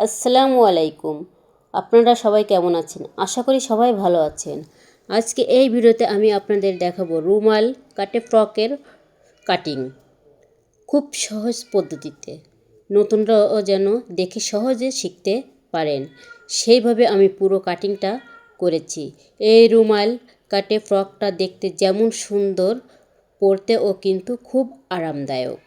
আসসালামু আলাইকুম। আপনারা সবাই কেমন আছেন? আশা করি সবাই ভালো আছেন। আজকে এই ভিডিওতে আমি আপনাদের দেখাবো রুমাল কাটে ফ্রকের কাটিং। খুব সহজ পদ্ধতিতে। নতুনরাও যেন দেখে সহজে শিখতে পারেন। সেইভাবে আমি পুরো কাটিংটা করেছি। এই রুমাল কাটে ফ্রকটা দেখতে যেমন সুন্দর, পরতেও কিন্তু খুব আরামদায়ক।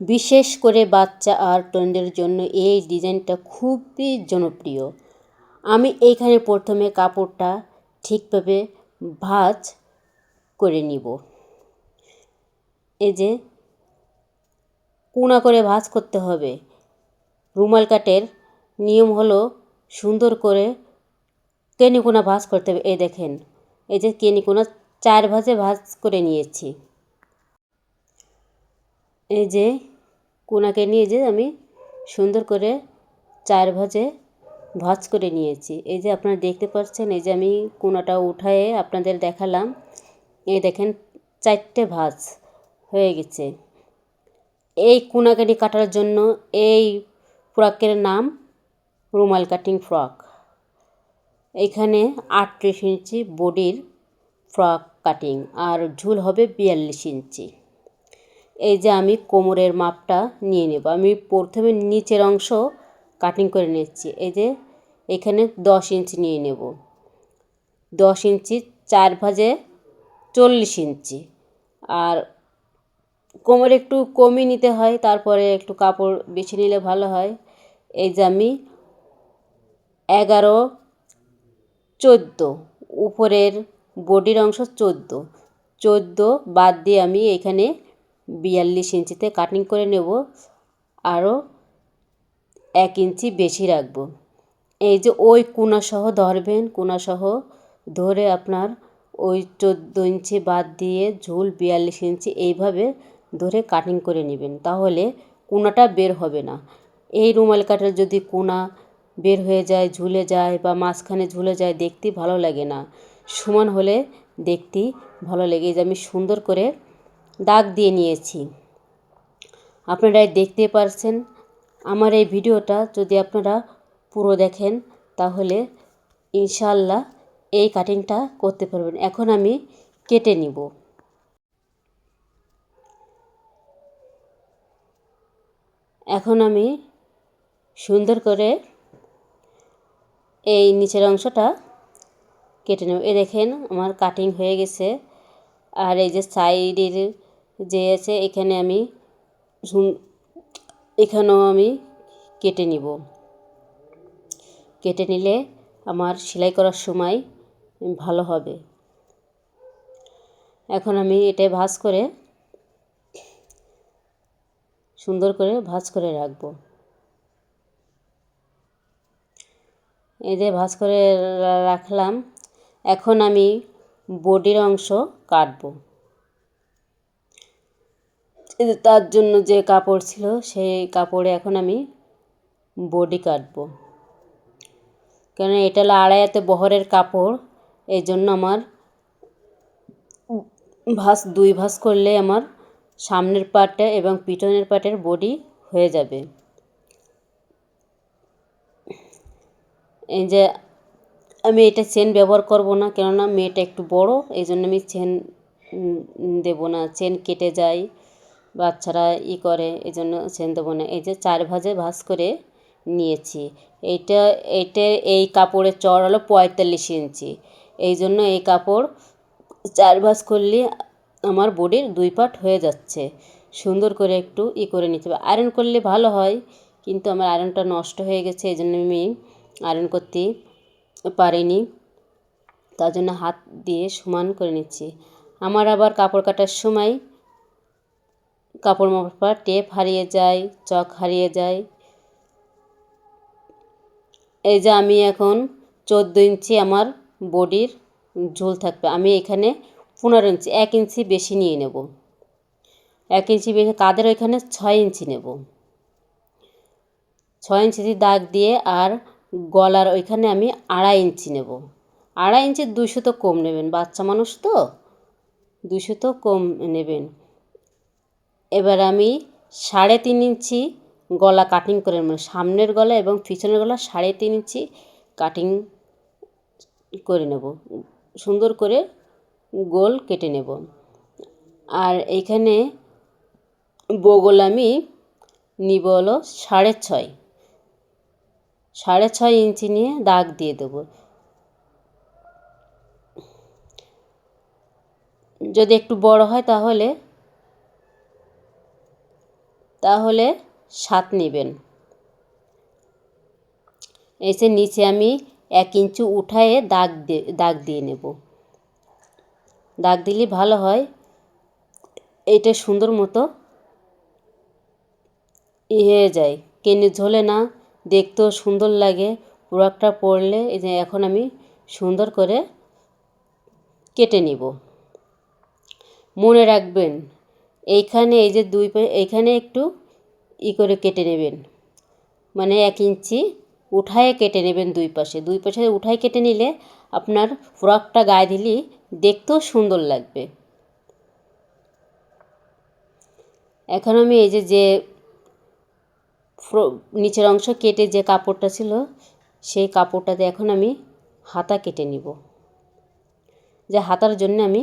বিশেষ করে বাচ্চা আর তরুণদের জন্য এই ডিজাইনটা খুবই জনপ্রিয়। আমি এইখানে প্রথমে কাপড়টা ঠিকভাবে ভাঁজ করে নিব। এই যে কোনা করে ভাঁজ করতে হবে। রুমাল কাটের নিয়ম হলো সুন্দর করে কেনিকোনা ভাজ করতে হবে। এই দেখেন, এই যে কেনিকোনা চার ভাজে ভাঁজ করে নিয়েছি। এই যে কোনাকে নিয়ে যে আমি সুন্দর করে চার ভাজে ভাজ করে নিয়েছি। এই যে আপনারা দেখতে পাচ্ছেন, এই যে আমি কোনাটা উঠায়ে আপনাদের দেখালাম এই দেখেন চারটে ভাজ হয়ে গেছে। এই কোনাকাটি কাটার জন্য এই ফ্রকের নাম রুমাল কাটিং ফ্রক। এখানে আটত্রিশ ইঞ্চি বডির ফ্রক কাটিং, আর ঝুল হবে বিয়াল্লিশ ইঞ্চি। এই যে আমি কোমরের মাপটা নিয়ে নেব। আমি প্রথমে নিচের অংশ কাটিং করে নিচ্ছি। এই যে এখানে দশ ইঞ্চি নিয়ে নেব। দশ ইঞ্চি চার ভাজে চল্লিশ ইঞ্চি আর কোমর একটু কমই নিতে হয়, তারপরে একটু কাপড় বেছে নিলে ভালো হয়। এই যে আমি এগারো চোদ্দ, উপরের বডির অংশ চোদ্দ। চোদ্দ বাদ দিয়ে আমি এখানে বিয়াল্লিশ ইঞ্চিতে কাটিং করে নেব। আরও এক ইঞ্চি বেশি রাখব। এই যে ওই কোনাসহ ধরবেন, কোনাসহ ধরে আপনার ওই চোদ্দ ইঞ্চি বাদ দিয়ে ঝুল বিয়াল্লিশ ইঞ্চি এইভাবে ধরে কাটিং করে নেবেন। তাহলে কোনাটা বের হবে না। এই রুমাল কাটার যদি কোনা বের হয়ে যায়, ঝুলে যায় বা মাঝখানে ঝুলে যায়, দেখতে ভালো লাগে না। সমান হলে দেখতে ভালো লেগে। যে আমি সুন্দর করে দাগ দিয়ে নিয়েছি। আপনারা দেখতে পারছেন। আমার এই ভিডিওটা যদি আপনারা পুরো দেখেন, তাহলে ইনশাল্লাহ এই কাটিংটা করতে পারবেন। এখন আমি কেটে নিব। এখন আমি সুন্দর করে এই নিচের অংশটা কেটে নেব। এ দেখেন, আমার কাটিং হয়ে গেছে। আর এই যে সাইডের যে আছে এখানে আমি এখানেও আমি কেটে নিব। কেটে নিলে আমার সেলাই করার সময় ভালো হবে। এখন আমি এটা ভাজ করে, সুন্দর করে ভাজ করে রাখব। এই যে ভাজ করে রাখলাম। এখন আমি বডির অংশ কাটবো। তার জন্য যে কাপড় ছিল, সেই কাপড়ে এখন আমি বডি কাটবো। কেন এটা হলো আড়াইয়াতে বহরের কাপড়, এই জন্য আমার ভাস দুই ভাস করলে আমার সামনের পাটে এবং পিছনের পাটের বডি হয়ে যাবে। এই যে আমি এটা চেন ব্যবহার করব না, কেননা মেয়েটা একটু বড়, এই জন্য আমি চেন দেবো না। চেন কেটে যায় বাচ্চারা ই করে এই জন্য চেন দেবো না এই যে চার ভাজে ভাজ করে নিয়েছি। এইটা এইটা, এই কাপড়ের চড় হলো পঁয়তাল্লিশ ইঞ্চি। এই জন্য এই কাপড় চার ভাজ করলে আমার বডির দুই পাট হয়ে যাচ্ছে। সুন্দর করে একটু ই করে নিতে হবে। আয়রন করলে ভালো হয়, কিন্তু আমার আয়রনটা নষ্ট হয়ে গেছে, এই জন্য আমি আয়রন করতে পারিনি। তার জন্য হাত দিয়ে সমান করে নিচ্ছি। আমার আবার কাপড় কাটার সময় কাপড় মাপার টেপ হারিয়ে যায়, চক হারিয়ে যায়। এই যে আমি এখন চোদ্দ ইঞ্চি আমার বডির ঝোল থাকবে। আমি এখানে পনেরো ইঞ্চি, এক ইঞ্চি বেশি নিয়ে নেব। এক ইঞ্চি বেশি, কাদের ওইখানে ছয় ইঞ্চি নেব। ছয় ইঞ্চি দাগ দিয়ে আর গলার ওইখানে আমি আড়াই ইঞ্চি নেব। আড়াই ইঞ্চি দুশো তো কম নেবেন, বাচ্চা মানুষ তো দুশো তো কম নেবেন। এবার আমি সাড়ে তিন ইঞ্চি গলা কাটিং করে মানে সামনের গলা এবং পিছনের গলা সাড়ে তিন ইঞ্চি কাটিং করে নেব। সুন্দর করে গোল কেটে নেব। আর এইখানে বগল আমি নিব হলো সাড়ে ছয়। সাড়ে ছয় ইঞ্চি নিয়ে দাগ দিয়ে দেবো। যদি একটু বড় হয় তাহলে তাহলে সাত নেবেন। এসে নিচে আমি এক ইঞ্চি উঠায়ে দাগ দাগ দিয়ে নেব। দাগ দিলে ভালো হয়। এইটা সুন্দর মতো ই হয়ে যায়। কেনে ঝোলে না, দেখতেও সুন্দর লাগে। প্রোডাক্টটা পরলে এই যে এখন আমি সুন্দর করে কেটে নিব। মনে রাখবেন এইখানে এই যে দুই এইখানে একটু ই করে কেটে নেবেন। মানে এক ইঞ্চি উঠায় কেটে নেবেন দুই পাশে। দুই পাশে উঠায় কেটে নিলে আপনার ফ্রকটা গায়ে দিলে দেখতেও সুন্দর লাগবে। এখন আমি এই যে যে নিচের অংশ কেটে যে কাপড়টা ছিল, সেই কাপড়টাতে এখন আমি হাতা কেটে নিব। যে হাতার জন্য আমি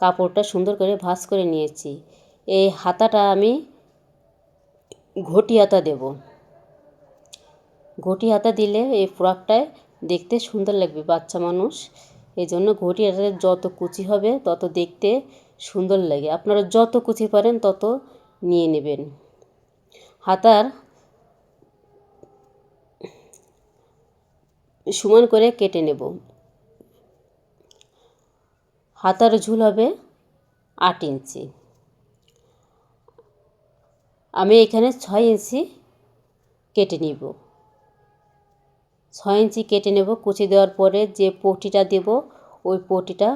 কাপড়টা সুন্দর করে ভাঁজ করে নিয়েছি। এই হাতাটা আমি ঘটি হাতা দেব। ঘটি হাতা দিলে এই ফ্রকটায় দেখতে সুন্দর লাগবে বাচ্চা মানুষ। এই জন্য ঘটি হাতাতে যত কুচি হবে, তত দেখতে সুন্দর লাগে। আপনারা যত কুচি পারেন, তত নিয়ে নেবেন। হাতার সমান করে কেটে নেব। হাতার ঝুল হবে আট ইঞ্চি। আমি এখানে ছয় ইঞ্চি কেটে নিব। ছয় ইঞ্চি কেটে নেব, কুচি দেওয়ার পরে যে পটিটা দেব, ওই পটিটা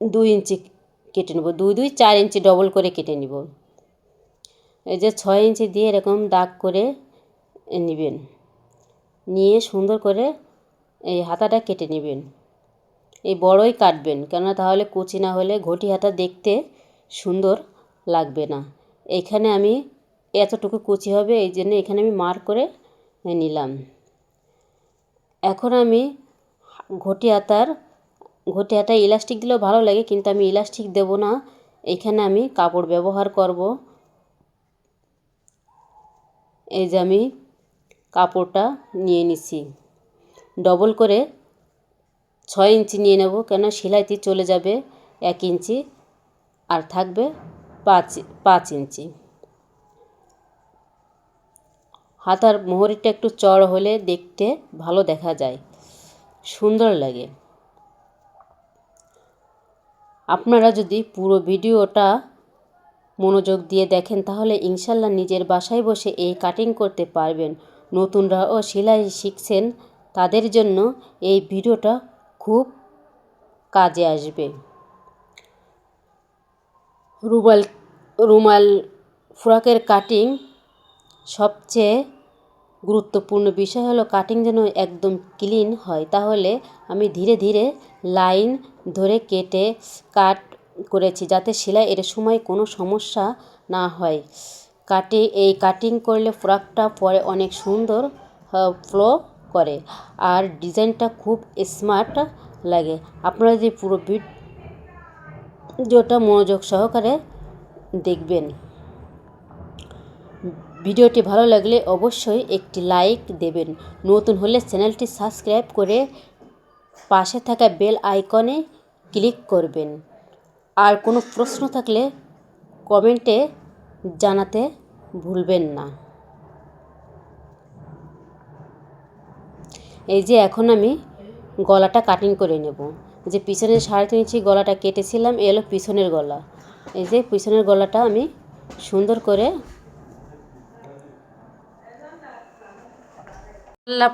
দুই ইঞ্চি কেটে নেব। দুই দুই, চার ইঞ্চি ডবল করে কেটে নিব। এই যে ছয় ইঞ্চি দিয়ে এরকম দাগ করে নেবেন। নিয়ে সুন্দর করে এই হাতাটা কেটে নেবেন। এই বড়ই কাটবেন, কেননা তাহলে কুচি না হলে ঘটি হাতা দেখতে সুন্দর লাগবে না। এখানে আমি এতটুকু কুচি হবে, এই জন্য এখানে আমি মার করে নিলাম। এখন আমি ঘটি হাতার ঘটি হাতায় ইলাস্টিক দিলেও ভালো লাগে, কিন্তু আমি ইলাস্টিক দেব না। এখানে আমি কাপড় ব্যবহার করব। এই যে আমি কাপড়টা নিয়ে নিছি। ডবল করে ছয় ইঞ্চি নিয়ে নেব কেন সেলাইতে চলে যাবে এক ইঞ্চি, আর থাকবে পাঁচ পাঁচ ইঞ্চি। হাতার মোহরিটা একটু চড় হলে দেখতে ভালো দেখা যায়। সুন্দর লাগে। আপনারা যদি পুরো ভিডিওটা মনোযোগ দিয়ে দেখেন, তাহলে ইনশাল্লাহ নিজের বাসায় বসে এই কাটিং করতে পারবেন। নতুনরাও সেলাই শিখছেন, তাদের জন্য এই ভিডিওটা খুব কাজে আসবে। রুমাল রুমাল ফ্রকের কাটিং সবচেয়ে গুরুত্বপূর্ণ বিষয় হলো কাটিং যেন একদম ক্লিন হয়। তাহলে আমি ধীরে ধীরে লাইন ধরে কেটে কাট করেছি যাতে সেলাই এর সময় কোনো সমস্যা না হয়। কাটে এই কাটিং করলে ফ্রকটা পরে অনেক সুন্দর ফ্লো করে আর ডিজাইনটা খুব স্মার্ট লাগে। আপনারা যদি পুরো ভিডিওটা মনোযোগ সহকারে দেখবেন। ভিডিওটি ভালো লাগলে অবশ্যই একটি লাইক দেবেন। নতুন হলে চ্যানেলটি সাবস্ক্রাইব করে পাশে থাকা বেল আইকনে ক্লিক করবেন। আর কোনো প্রশ্ন থাকলে কমেন্টে জানাতে ভুলবেন না। এই যে এখন আমি গলাটা কাটিং করে নেব। যে পিছনের সাড়ে তিন ইঞ্চি গলাটা কেটেছিলাম, এলো পিছনের গলা। এই যে পিছনের গলাটা আমি সুন্দর করে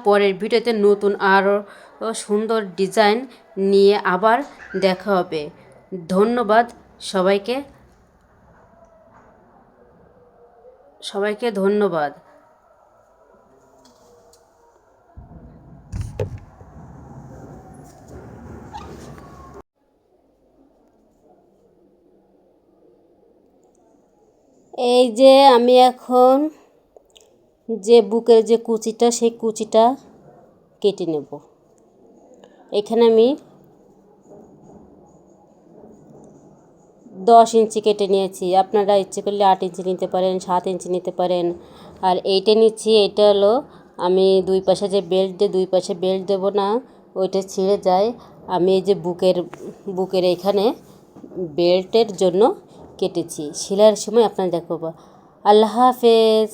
পরের ভিডিওতে নতুন আরও সুন্দর ডিজাইন নিয়ে আবার দেখা হবে। ধন্যবাদ সবাইকে। সবাইকে ধন্যবাদ। এই যে আমি এখন যে বুকের যে কুচিটা, সেই কুচিটা কেটে নেব। এখানে আমি দশ ইঞ্চি কেটে নিয়েছি। আপনারা ইচ্ছে করলে আট ইঞ্চি নিতে পারেন, সাত ইঞ্চি নিতে পারেন। আর এইটা নিচ্ছি, এটা হলো আমি দুই পাশে যে বেল্ট দিয়ে, দুই পাশে বেল্ট দেবো না, ওইটা ছিঁড়ে যায়। আমি এই যে বুকের বুকের এখানে বেল্টের জন্য কেটেছি সেলাইয়ের সময় আপনার দেখো আল্লাহ হাফেজ।